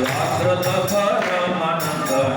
Yatra Dhara Manandani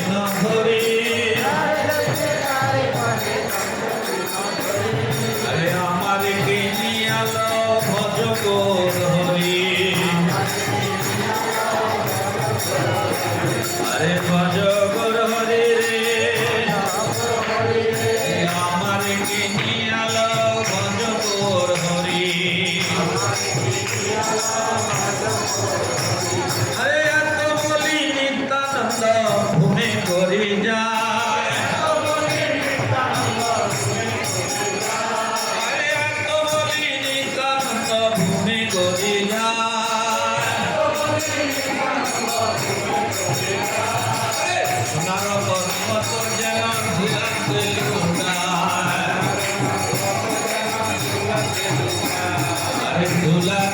Vietnam.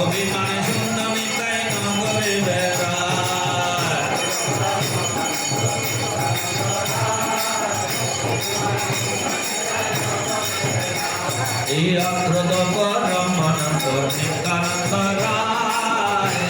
অভিমানে শূন্য নিতাই নগরে বেড়ায় এই অগ্রদ পরমানন্দ নিতানন্দ রায়।